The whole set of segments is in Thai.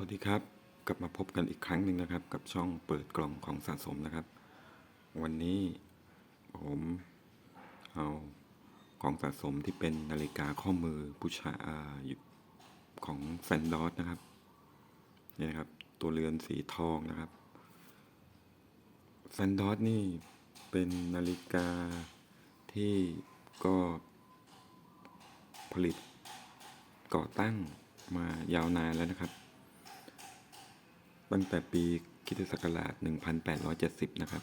สวัสดีครับ กลับมาพบกันอีกครั้งหนึ่งนะครับ กับช่องเปิดกล่องของสะสมนะครับ วันนี้ผมเอาของสะสมที่เป็นนาฬิกาข้อมือผู้ชายอ่าของแซนดอสนะครับนี่นะครับ ตัวเรือนสีทองนะครับแซนดอสนี่เป็นนาฬิกาที่ก็ผลิตก่อตั้งมายาวนานแล้วนะครับ ตั้งแต่ปีคิศักราช 1870 นะครับ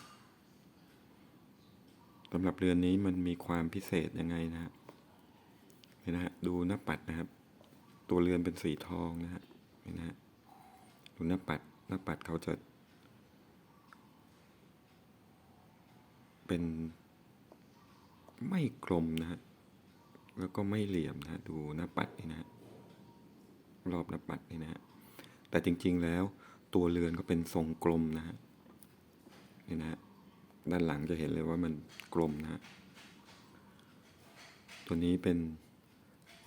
สำหรับเรือนนี้มันมีความพิเศษยังไงนะฮะนี่นะฮะดูหน้าปัดนะครับ ตัวเรือนเป็นสีทองนะฮะนี่นะฮะดูหน้าปัดหน้าปัดเขาจะ เป็นไม่กลมนะฮะแล้วก็ไม่เหลี่ยมนะฮะดูหน้าปัดนี่นะฮะรอบหน้าปัดนี่นะฮะแต่จริง ๆแล้ว ตัวเรือนก็เป็นทรงกลมนะฮะนี่นะฮะด้านหลังจะเห็นเลยว่ามันกลมนะฮะตัวนี้เป็น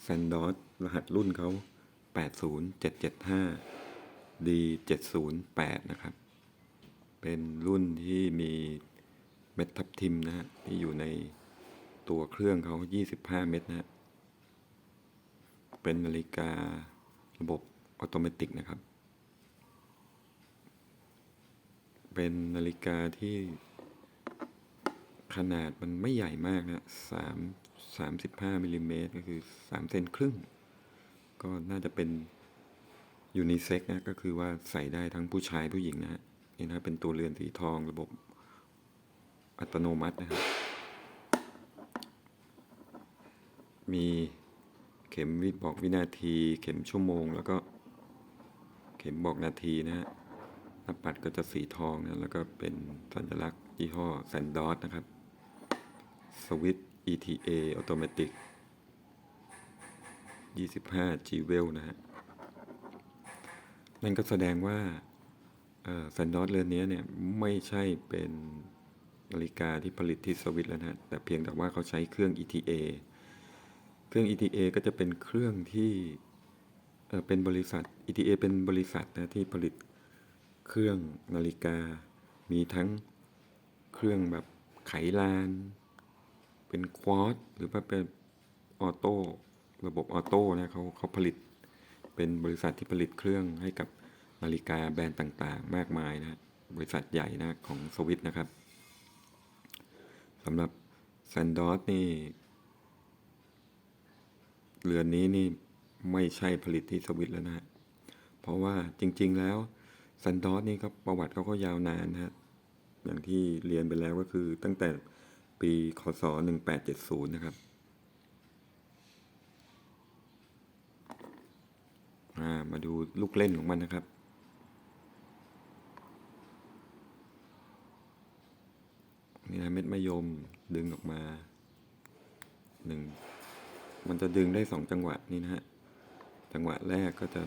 แซนดอสรหัสรุ่นเขา 80775 D708 นะครับ เป็นรุ่นที่มีเม็ดทับทิมนะฮะที่อยู่ในตัวเครื่องเขา 25 เม็ดนะฮะเป็นนาฬิการะบบออโตเมติกนะครับ เป็นนาฬิกาที่ขนาดมันไม่ใหญ่มากนะสามสามสิบห้ามิลลิเมตรก็คือสามเซนครึ่ง ก็น่าจะเป็นยูนิเซ็กนะ ก็คือว่าใส่ได้ทั้งผู้ชายผู้หญิงนะฮะนี่นะเป็นตัวเรือนสีทองระบบอัตโนมัตินะครับ มีเข็มวิบอกวินาที เข็มชั่วโมง แล้วก็เข็มบอกนาทีนะฮะ หน้าปัดก็จะสีทองนะแล้วก็เป็นสัญลักษณ์ยี่ห้อแซนดอสนะครับสวิตช์ ETA Automatic 25 G w e l นะฮะ นั่นก็แสดงว่าแซนดอสเรือนนี้เนี่ย ไม่ใช่เป็นนาฬิกาที่ผลิตที่สวิตแล้วนะแต่เพียงแต่ว่าเขาใช้เครื่อง ETA เครื่อง ETA ก็จะเป็นเครื่องที่เเป็นบริษัท ETA เป็นบริษัทนะที่ผลิต เครื่องนาฬิกา มีทั้งเครื่องแบบไขลาน เป็นควอตหรือว่าเป็นออโต้ระบบออโต้นะเขาเขาผลิต เป็นบริษัทที่ผลิตเครื่องให้กับนาฬิกาแบรนด์ต่างๆ มากมายนะบริษัทใหญ่นะของสวิตนะครับสำหรับแซนดอสนี่เรือนนี้นี่ไม่ใช่ผลิตที่สวิตแล้วนะ เพราะว่าจริงๆแล้ว ซันดอสนี่ก็ประวัติเขาก็ยาวนานนะฮะอย่างที่เรียนไปแล้วก็คือตั้งแต่ปีคศ1870 นะครับมาดูลูกเล่นของมันนะครับ นี่นะเม็ดมะยมดึงออกมาหนึ่งมันจะดึงได้สองจังหวะนี่นะฮะ จังหวะแรกก็จะ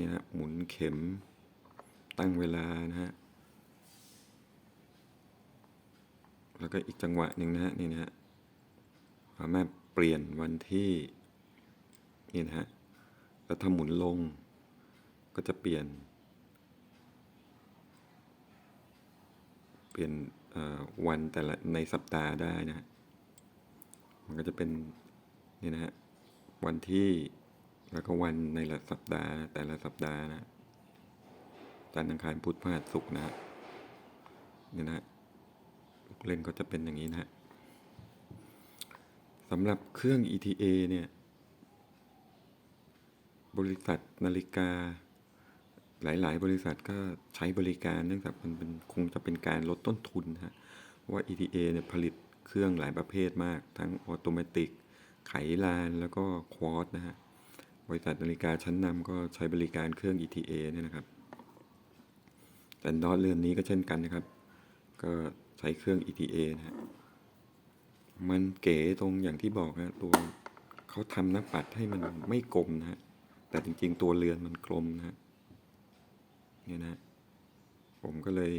นี่นะหมุนเข็มตั้งเวลานะฮะแล้วก็อีกจังหวะหนึ่งนะฮะนี่นะฮะสามารถเปลี่ยนวันที่นี่นะฮะแล้วถ้าหมุนลง ก็จะเปลี่ยน เปลี่ยนวันแต่ละในสัปดาห์ได้นะฮะมันก็จะเป็นนี่นะฮะวันที่ แล้วก็วันในละสัปดาห์แต่ละสัปดาห์นะจันทร์อังคารพุธพฤหัสศุกร์นะฮะนี่นะลูกเล่นก็จะเป็นอย่างนี้นะฮะสำหรับเครื่อง ETA เนี่ย บริษัทนาฬิกา หลาย ๆ บริษัทก็ใช้บริการเนื่องจากมันเป็นคงจะเป็นการลดต้นทุนฮะเพราะว่า ETA เนี่ยผลิตเครื่องหลายประเภทมาก ทั้งออโตเมติก ไขลานแล้วก็ควอตนะฮะ บริษัทนาฬิกาชั้นนำก็ใช้บริการเครื่อง ETA เนี่ยนะครับแต่ดอทเรือนนี้ก็เช่นกันนะครับ ก็ใช้เครื่อง ETA นะฮะมันเก๋ตรงอย่างที่บอกนะตัวเขาทำน้าปัดให้มันไม่กลมนะฮะแต่จริงๆ ตัวเรือนมันกลมนะฮะเนี่ยนะผมก็เลย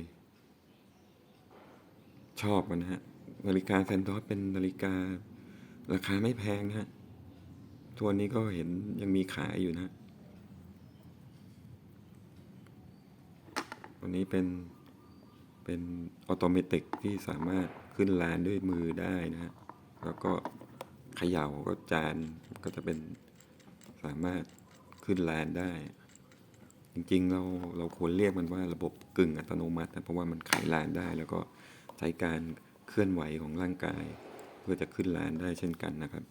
ชอบมันนะฮะนาฬิกาแซนดอสเป็นนาฬิการาคาไม่แพงนะฮะ ตัวนี้ก็เห็นยังมีขายอยู่นะตัวนี้เป็นเป็นออโตเมติกที่สามารถขึ้นลานด้วยมือได้นะฮะ แล้วก็เขย่าก็จานก็จะเป็นสามารถขึ้นลานได้ จริงๆเราเราควรเรียกมันว่าระบบกึ่งอัตโนมัตินะเพราะว่ามันขายลานได้ แล้วก็ใช้การเคลื่อนไหวของร่างกาย เพื่อจะขึ้นลานได้เช่นกันนะครับ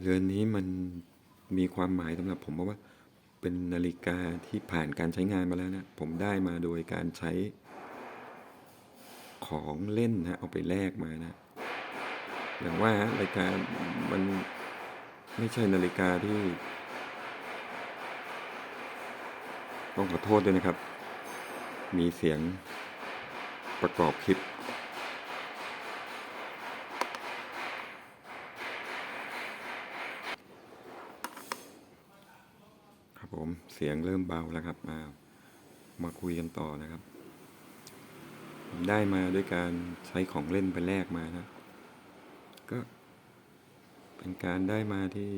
เรือนนี้มันมีความหมายสำหรับผมเพราะว่า เป็นนาฬิกาที่ผ่านการใช้งานมาแล้วนะ ผมได้มาโดยการใช้ ของเล่นนะเอาไปแลกมานะอย่างว่าฮะรายกามันไม่ใช่นาฬิกาที่ต้องขอโทษด้วยนะครับ มีเสียงประกอบคลิป ครับผม เสียงเริ่มเบาแล้วครับ มา มาคุยกันต่อนะครับ ผมได้มาด้วยการใช้ของเล่นไปแลกมานะ ก็ เป็นการได้มาที่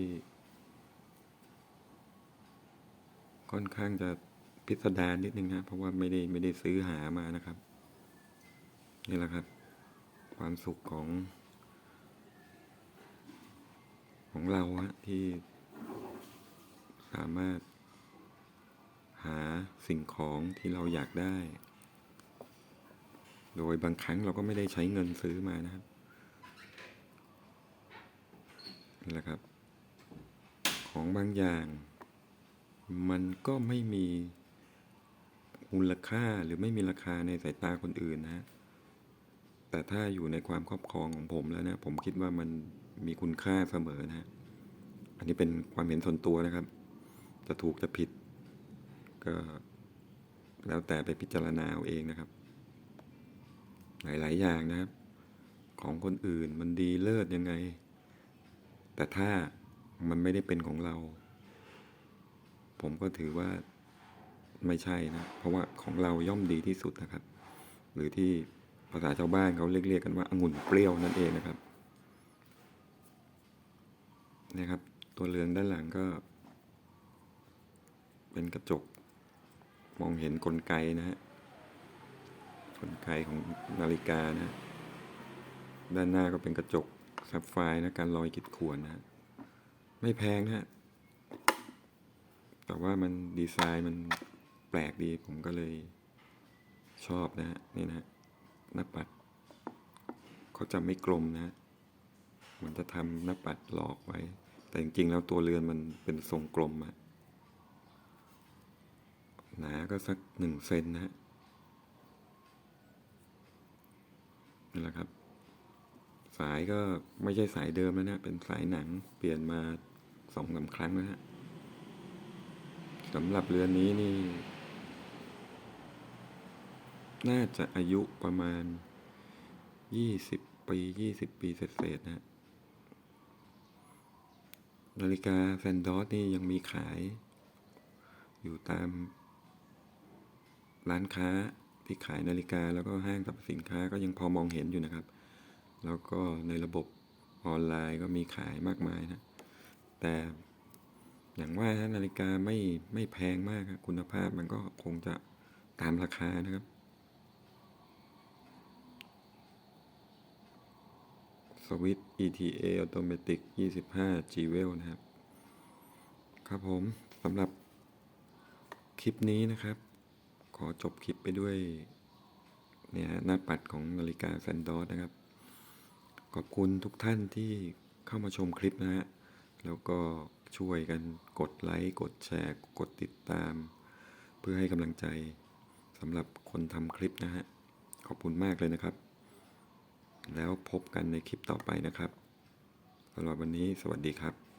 ค่อนข้างจะพิสดารนิดนึงนะ เพราะว่าไม่ได้ไม่ได้ซื้อหามานะครับ นี่แหละครับ ความสุขของ ของเราฮะที่สามารถ หาสิ่งของที่เราอยากได้ โดยบางครั้งเราก็ไม่ได้ใช้เงินซื้อมานะครับนี่แหละครับ ของบางอย่าง มันก็ไม่มีมูลค่าหรือไม่มีราคาในสายตาคนอื่นนะ แต่ถ้าอยู่ในความครอบครองของผมแล้วนะ ผมคิดว่ามันมีคุณค่าเสมอนะ อันนี้เป็นความเห็นส่วนตัวนะครับ จะถูกจะผิด ก็แล้วแต่ไปพิจารณาเอาเองนะครับ หลาย ๆ อย่างนะครับ ของคนอื่นมันดีเลิศยังไง แต่ถ้ามันไม่ได้เป็นของเรา ผมก็ถือว่าไม่ใช่นะ เพราะว่าของเราย่อมดีที่สุดนะครับ หรือที่ภาษาชาวบ้านเขาเรียกกันว่าองุ่นเปรี้ยวนั่นเองนะครับเนี่ยครับ ตัวเรือนด้านหลังก็ เป็นกระจก มองเห็นกลไกนะฮะกลไกของนาฬิกานะ ด้านหน้าก็เป็นกระจกซับไฟนะการลอยกิดขวนนะฮะไม่แพงนะฮะแต่ว่ามันดีไซน์มันแปลกดีผมก็เลยชอบนะฮะนี่นะฮะหน้าปัด เขาจะไม่กลมนะฮะมันจะทำหน้าปัดหลอกไว้ แต่จริงๆแล้วตัวเรือนมันเป็นทรงกลมอะ หนาก็สักหนึ่งเซนนะฮะนี่แหละครับ สายก็ไม่ใช่สายเดิมแล้วนะ เป็นสายหนังเปลี่ยนมาสองสามครั้งแล้วฮะสำหรับเรือนนี้นี่ น่าจะอายุประมาณยี่สิบปียี่สิบปีเศษๆนะฮะนาฬิกาแฟนดอสนี่ยังมีขาย อยู่ตาม ร้านค้าที่ขายนาฬิกาแล้วก็ห้างสรรพสินค้าก็ยังพอมองเห็นอยู่นะครับ แล้วก็ในระบบออนไลน์ก็มีขายมากมายนะ แต่อย่างว่านะนาฬิกาไม่ไม่แพงมากคุณภาพมันก็คงจะตามราคานะครับ สวิต ETA Automatic 25 G w e l นะครับ ครับผมสำหรับคลิปนี้นะครับ อจบคลิปไปด้วยเนี่ยฮะหน้าปัดของนาฬิกาแฟนดอสนะครับ ขอบคุณทุกท่านที่เข้ามาชมคลิปนะฮะ แล้วก็ช่วยกันกดไลค์ กดแชร์ กดติดตาม เพื่อให้กำลังใจสำหรับคนทำคลิปนะฮะ ขอบคุณมากเลยนะครับ แล้วพบกันในคลิปต่อไปนะครับสำหรับวันนี้สวัสดีครับ